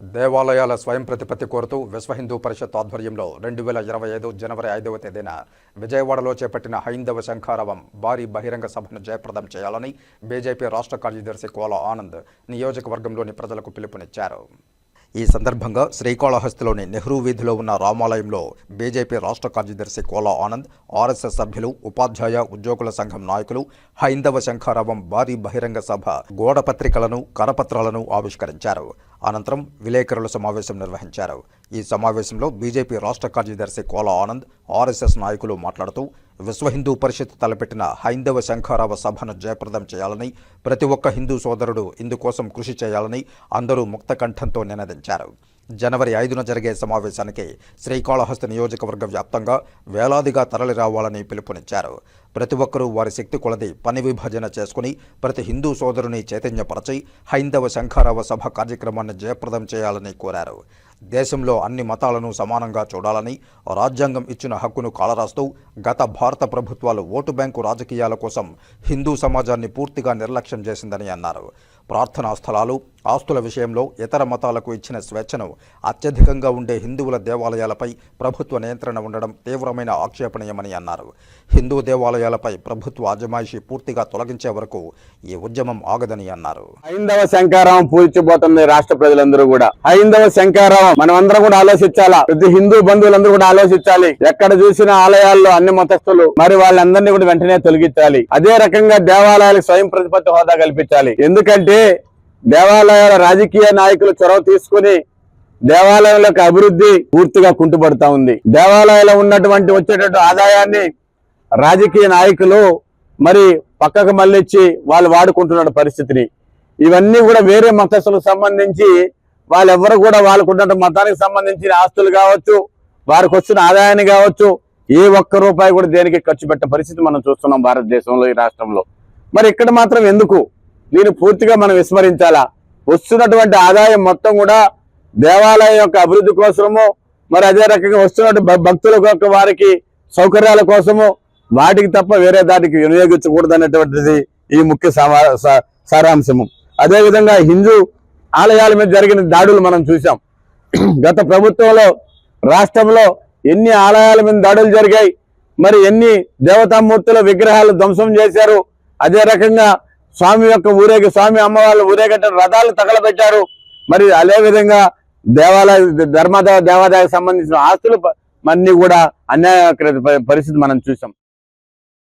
దేవాలయాల స్వయం ప్రతిపత్తి కోరుతూ విశ్వ హిందూ పరిషత్ ఆధ్వర్యంలో రెండు వేల ఇరవై ఐదు జనవరి ఐదవ తేదీన విజయవాడలో చేపట్టిన హైందవ శంఖారవం భారీ బహిరంగ సభను జయప్రదం చేయాలని బీజేపీ రాష్ట్ర కార్యదర్శి కోల ఆనంద్ నియోజకవర్గంలోని ప్రజలకు పిలుపునిచ్చారు. ఈ సందర్భంగా శ్రీకాళహస్తిలోని నెహ్రూ వీధిలో ఉన్న రామాలయంలో బీజేపీ రాష్ట్ర కార్యదర్శి కోలా ఆనంద్ ఆర్ఎస్ఎస్ సభ్యులు ఉపాధ్యాయ ఉద్యోగుల సంఘం నాయకులు హైందవ శంఖారావం భారీ బహిరంగ సభ గోడ పత్రికలను కరపత్రాలను ఆవిష్కరించారు. అనంతరం విలేకరుల సమావేశం నిర్వహించారు. ఈ సమావేశంలో బీజేపీ రాష్ట్ర కార్యదర్శి కోలా ఆనంద్ ఆర్ఎస్ఎస్ నాయకులు మాట్లాడుతూ విశ్వ హిందూ పరిషత్ తలపెట్టిన హైందవ శంఖారావ సభను జయప్రదం చేయాలని ప్రతి ఒక్క హిందూ సోదరుడు ఇందుకోసం కృషి చేయాలని అందరూ ముక్త కంఠంతో నినదించారు. జనవరి ఐదున జరిగే సమావేశానికి శ్రీకాళహస్తి నియోజకవర్గ వ్యాప్తంగా వేలాదిగా తరలిరావాలని పిలుపునిచ్చారు. ప్రతి ఒక్కరూ వారి శక్తి కొలది పని విభజన చేసుకుని ప్రతి హిందూ సోదరుని చైతన్యపరచి హైందవ శంఖారావ సభ కార్యక్రమాన్ని జయప్రదం చేయాలని కోరారు. దేశంలో అన్ని మతాలను సమానంగా చూడాలని రాజ్యాంగం ఇచ్చిన హక్కును కాలరాస్తూ గత భారత ప్రభుత్వాలు ఓటు బ్యాంకు రాజకీయాల కోసం హిందూ సమాజాన్ని పూర్తిగా నిర్లక్ష్యం చేసిందని అన్నారు. ప్రార్థనా స్థలాలు ఆస్తుల విషయంలో ఇతర మతాలకు ఇచ్చిన స్వేచ్ఛను అత్యధికంగా ఉండే హిందువుల దేవాలయాలపై ప్రభుత్వ నియంత్రణ ఉండడం తీవ్రమైన ఆక్షేపణీయమని అన్నారు. హిందూ దేవాలయాలపై ప్రభుత్వ అజమాయిషి పూర్తిగా తొలగించే వరకు ఈ ఉద్యమం ఆగదని అన్నారు. హైందవ శంకారావం పూజించబోతుంది రాష్ట్ర ప్రజలందరూ కూడా హైందవ శంకారావం మనం అందరం కూడా ఆలోచించాలా? ప్రతి హిందూ బంధువులందరూ కూడా ఆలోచించాలి. ఎక్కడ చూసిన ఆలయాల్లో అన్ని మతస్థులు మరి వాళ్ళందరినీ కూడా వెంటనే తొలగించాలి. అదే రకంగా దేవాలయాలకు స్వయం ప్రతిపత్తి హోదా కల్పించాలి. ఎందుకంటే దేవాలయాల రాజకీయ నాయకులు చొరవ తీసుకుని దేవాలయాలకు అభివృద్ధి పూర్తిగా కుంటుపడతా ఉంది. దేవాలయాల్లో ఉన్నటువంటి వచ్చేటటువంటి ఆదాయాన్ని రాజకీయ నాయకులు మరి పక్కకు మళ్ళిచ్చి వాళ్ళు వాడుకుంటున్న పరిస్థితిని. ఇవన్నీ కూడా వేరే మతస్థులకు సంబంధించి వాళ్ళెవ్వరు కూడా వాళ్ళకు మతానికి సంబంధించిన ఆస్తులు కావచ్చు వారికి వచ్చిన ఆదాయాన్ని కావచ్చు ఏ ఒక్క రూపాయి కూడా దేనికి ఖర్చు పెట్టే పరిస్థితి మనం చూస్తున్నాం భారతదేశంలో ఈ రాష్ట్రంలో. మరి ఇక్కడ మాత్రం ఎందుకు? దీన్ని పూర్తిగా మనం విస్మరించాలా? వస్తున్నటువంటి ఆదాయం మొత్తం కూడా దేవాలయం యొక్క అభివృద్ధి కోసము మరి అదే రకంగా వస్తున్నటువంటి భక్తుల యొక్క వారికి సౌకర్యాల కోసము వాటికి తప్ప వేరే దానికి వినియోగించకూడదు అనేటువంటిది ఈ ముఖ్య సమా- సారాంశము. అదేవిధంగా హిందూ ఆలయాల మీద జరిగిన దాడులు మనం చూసాం గత ప్రభుత్వంలో రాష్ట్రంలో ఎన్ని ఆలయాల మీద దాడులు జరిగాయి మరి ఎన్ని దేవతామూర్తుల విగ్రహాలు ధ్వంసం చేశారు అదే రకంగా స్వామి యొక్క ఊరేగి స్వామి అమ్మవాళ్ళు ఊరేగట్ట రథాలు తగలబెట్టారు మరి అదే విధంగా దేవాలయ ధర్మాదాయ దేవాదాయకు సంబంధించిన ఆస్తులు మన్ని అన్ని కూడా అన్యాయ పరిస్థితి మనం చూసాం